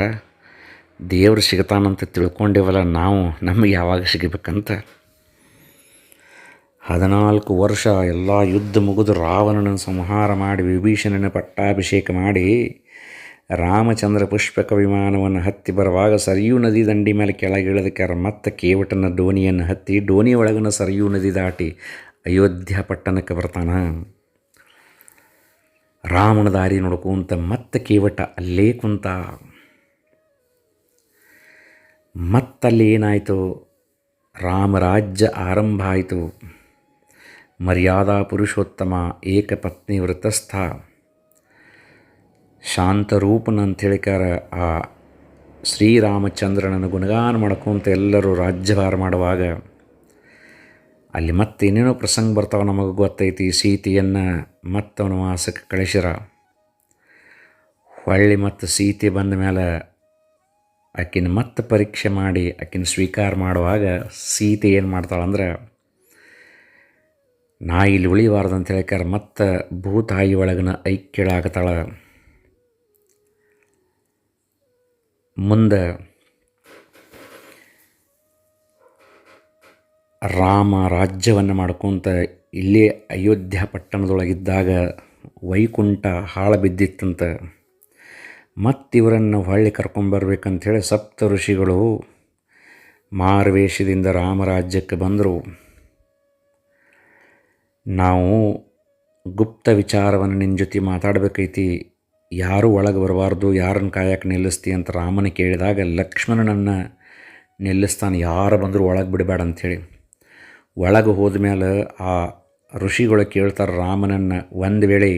ದೇವ್ರು ಸಿಗ್ತಾನಂತ ತಿಳ್ಕೊಂಡೇವಲ್ಲ ನಾವು, ನಮಗೆ ಯಾವಾಗ ಸಿಗಬೇಕಂತ? ಹದಿನಾಲ್ಕು ವರ್ಷ ಎಲ್ಲ ಯುದ್ಧ ಮುಗಿದು ರಾವಣನ ಸಂಹಾರ ಮಾಡಿ, ವಿಭೀಷಣನ ಪಟ್ಟಾಭಿಷೇಕ ಮಾಡಿ, ರಾಮಚಂದ್ರ ಪುಷ್ಪಕ ವಿಮಾನವನ್ನು ಹತ್ತಿ ಬರುವಾಗ ಸರಿಯೂ ನದಿ ದಂಡಿ ಮೇಲೆ ಕೆಳಗಿಳಿದಕ್ಕಾರ ಮತ್ತೆ ಕೇವಟನ ಡೋನಿಯನ್ನು ಹತ್ತಿ ಡೋನಿ ಒಳಗನ ಸರಿಯೂ ನದಿ ದಾಟಿ ಅಯೋಧ್ಯ ಪಟ್ಟಣಕ್ಕೆ ಬರ್ತಾನ. ರಾಮನ ದಾರಿ ನೋಡ್ಕೊಂತ ಮತ್ತೆ ಕೇವಟ ಅಲ್ಲೇ ಕುಂತ. ಮತ್ತಲ್ಲಿ ಏನಾಯಿತು? ರಾಮರಾಜ್ಯ ಆರಂಭ ಆಯಿತು. ಮರ್ಯಾದಾ ಪುರುಷೋತ್ತಮ ಏಕಪತ್ನಿ ವೃತಸ್ಥ. ಶಾಂತರೂಪನ ಅಂಥೇಳಿಕಾರ ಆ ಶ್ರೀರಾಮಚಂದ್ರನನ್ನು ಗುಣಗಾನ ಮಾಡ್ಕೊಂತ ಎಲ್ಲರೂ ರಾಜ್ಯಭಾರ ಮಾಡುವಾಗ ಅಲ್ಲಿ ಮತ್ತೇನೇನೋ ಪ್ರಸಂಗ ಬರ್ತಾವೆ ನಮಗೆ ಗೊತ್ತೈತಿ. ಸೀತೆಯನ್ನು ಮತ್ತೆ ವನವಾಸಕ್ಕೆ ಕಳಿಸಿರ. ಹೊಳ್ಳಿ ಮತ್ತು ಸೀತೆ ಬಂದ ಮೇಲೆ ಆಕಿನ ಮತ್ತೆ ಪರೀಕ್ಷೆ ಮಾಡಿ, ಆಕಿನ ಸ್ವೀಕಾರ ಮಾಡುವಾಗ ಸೀತೆ ಏನು ಮಾಡ್ತಾಳಂದ್ರೆ ನಾ ಇಲ್ಲಿ ಉಳಿಬಾರ್ದು ಅಂತ ಹೇಳ್ಕಾರ ಮತ್ತೆ ಭೂತಾಯಿ ಒಳಗಿನ ಐಕ್ಯಳಾಗತಾಳ. ಮುಂದೆ ರಾಮ ರಾಜ್ಯವನ್ನು ಮಾಡ್ಕೊತ ಇಲ್ಲೇ ಅಯೋಧ್ಯ ಪಟ್ಟಣದೊಳಗಿದ್ದಾಗ ವೈಕುಂಠ ಹಾಳು ಬಿದ್ದಿತ್ತಂತ ಮತ್ತಿವರನ್ನು ಹೊಳ್ಳಿ ಕರ್ಕೊಂಬರ್ಬೇಕಂಥೇಳಿ ಸಪ್ತ ಋಷಿಗಳು ಮಾರ್ವೇಷದಿಂದ ರಾಮರಾಜ್ಯಕ್ಕೆ ಬಂದರು. ನಾವು ಗುಪ್ತ ವಿಚಾರವನ್ನು ನಿನ್ನ ಜೊತೆ ಮಾತಾಡಬೇಕೈತಿ, ಯಾರೂ ಒಳಗೆ ಬರಬಾರ್ದು ಯಾರನ್ನು ಕಾಯಕ್ಕೆ ನಿಲ್ಲಿಸ್ತಿ ಅಂತ ರಾಮನ ಕೇಳಿದಾಗ ಲಕ್ಷ್ಮಣನನ್ನು ನಿಲ್ಲಿಸ್ತಾನೆ, ಯಾರು ಬಂದರೂ ಒಳಗೆ ಬಿಡಬೇಡ ಅಂಥೇಳಿ ಒಳಗೆ ಹೋದ ಮೇಲೆ ಆ ಋಷಿಗಳು ಕೇಳ್ತಾರೆ ರಾಮನನ್ನು, ಒಂದು ವೇಳೆ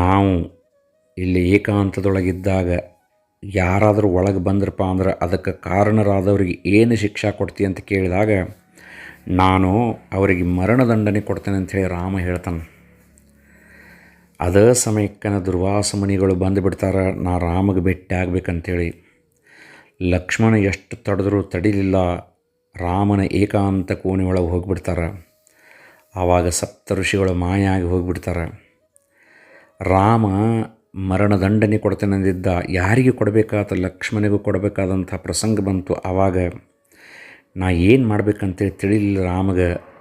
ನಾವು ಇಲ್ಲಿ ಏಕಾಂತದೊಳಗಿದ್ದಾಗ ಯಾರಾದರೂ ಒಳಗೆ ಬಂದ್ರಪ್ಪ ಅಂದ್ರೆ ಅದಕ್ಕೆ ಕಾರಣರಾದವರಿಗೆ ಏನು ಶಿಕ್ಷೆ ಕೊಡ್ತೀಯ ಅಂತ ಕೇಳಿದಾಗ, ನಾನು ಅವರಿಗೆ ಮರಣದಂಡನೆ ಕೊಡ್ತೇನೆ ಅಂಥೇಳಿ ರಾಮ ಹೇಳ್ತಾನೆ. ಅದೇ ಸಮಯಕ್ಕನ ದುರ್ವಾಸ ಮುನಿಗಳು ಬಂದುಬಿಡ್ತಾರೆ ನಾ ರಾಮಗೆ ಭೇಟಿ ಆಗ್ಬೇಕಂತೇಳಿ ಲಕ್ಷ್ಮಣ ಎಷ್ಟು ತಡೆದರೂ ತಡಿಲಿಲ್ಲ ರಾಮನ ಏಕಾಂತ ಕೋಣೆ ಒಳಗೆ ಹೋಗಿಬಿಡ್ತಾರೆ. ಆವಾಗ ಸಪ್ತ ಋಷಿಗಳು ಮಾಯಾಗಿ ಹೋಗಿಬಿಡ್ತಾರೆ. ರಾಮ ಮರಣದಂಡನೆ ಕೊಡ್ತೇನೆಂದಿದ್ದ ಯಾರಿಗೆ ಕೊಡಬೇಕಾದ ಲಕ್ಷ್ಮಣಿಗೂ ಕೊಡಬೇಕಾದಂಥ ಪ್ರಸಂಗ ಬಂತು. ಆವಾಗ ನಾ ಏನು ಮಾಡಬೇಕಂತೇಳಿ ತಿಳಿಲಿಲ್ಲ ರಾಮಗೆ.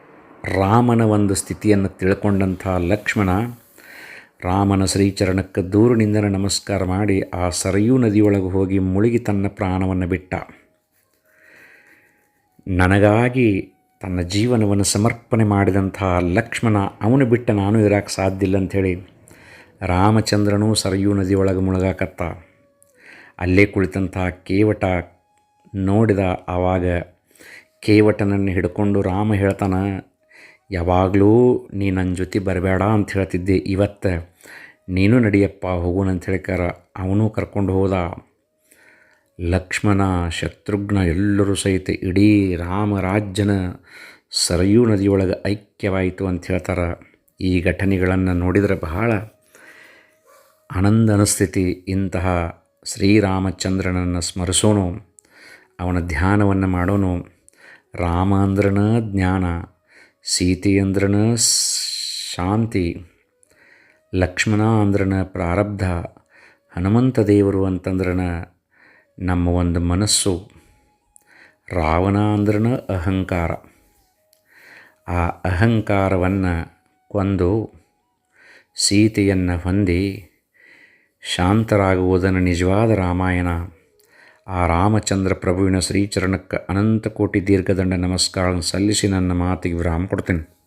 ರಾಮನ ಒಂದು ಸ್ಥಿತಿಯನ್ನು ತಿಳ್ಕೊಂಡಂಥ ಲಕ್ಷ್ಮಣ ರಾಮನ ಶ್ರೀಚರಣಕ್ಕೆ ದೂರಿನಿಂದ ನಮಸ್ಕಾರ ಮಾಡಿ ಆ ಸರಯೂ ನದಿಯೊಳಗೆ ಹೋಗಿ ಮುಳುಗಿ ತನ್ನ ಪ್ರಾಣವನ್ನು ಬಿಟ್ಟ. ನನಗಾಗಿ ತನ್ನ ಜೀವನವನ್ನು ಸಮರ್ಪಣೆ ಮಾಡಿದಂತಹ ಲಕ್ಷ್ಮಣ ಅವನು ಬಿಟ್ಟ ನಾನು ಇರಕ್ಕೆ ಸಾಧ್ಯ ಇಲ್ಲ ಅಂಥೇಳಿ ರಾಮಚಂದ್ರನೂ ಸರಯೂ ನದಿಯೊಳಗೆ ಮುಳುಗಾಕತ್ತ. ಅಲ್ಲೇ ಕುಳಿತಂತಹ ಕೇವಟ ನೋಡಿದ ಆವಾಗ ಕೇವಟನನ್ನು ಹಿಡ್ಕೊಂಡು ರಾಮ ಹೇಳ್ತಾನೆ, ಯಾವಾಗಲೂ ನೀ ನನ್ನ ಜೊತೆ ಬರಬೇಡ ಅಂತ ಹೇಳ್ತಿದ್ದೆ, ಇವತ್ತು ನೀನು ನಡಿಯಪ್ಪ ಹೋಗೋಣ ಅಂತ ಹೇಳ್ಕಾರ ಅವನು ಕರ್ಕೊಂಡು ಹೋದ. ಲಕ್ಷ್ಮಣ ಶತ್ರುಘ್ನ ಎಲ್ಲರೂ ಸಹಿತ ಇಡೀ ರಾಮರಾಜ್ಯನ ಸರಯೂ ನದಿಯೊಳಗೆ ಐಕ್ಯವಾಯಿತು ಅಂತ ಹೇಳ್ತಾರೆ. ಈ ಘಟನೆಗಳನ್ನು ನೋಡಿದರೆ ಬಹಳ ಆನಂದ ಅನಸ್ಥಿತಿ ಇಂತಹ ಶ್ರೀರಾಮಚಂದ್ರನನ್ನು ಸ್ಮರಿಸೋನು ಅವನ ಧ್ಯಾನವನ್ನು ಮಾಡೋನು ರಾಮ ಅಂದ್ರನ ಜ್ಞಾನ ಸೀತೆ ಅಂದ್ರನ ಶಾಂತಿ ಲಕ್ಷ್ಮಣ ಅಂದ್ರನ ಪ್ರಾರಬ್ಧ, ಹನುಮಂತ ದೇವರು ಅಂತಂದ್ರನ ನಮ್ಮ ಒಂದು ಮನಸ್ಸು ರಾವಣ ಅಂದ್ರೂ ಅಹಂಕಾರ. ಆ ಅಹಂಕಾರವನ್ನು ಕೊಂದು ಸೀತೆಯನ್ನು ಹೊಂದಿ ಶಾಂತರಾಗುವುದನ್ನು ನಿಜವಾದ ರಾಮಾಯಣ. ಆ ರಾಮಚಂದ್ರ ಪ್ರಭುವಿನ ಶ್ರೀಚರಣಕ್ಕೆ ಅನಂತ ಕೋಟಿ ದೀರ್ಘದಂಡ ನಮಸ್ಕಾರ ಸಲ್ಲಿಸಿ ನನ್ನ ಮಾತಿಗೆ ವಿರಾಮ ಕೊಡ್ತೇನೆ.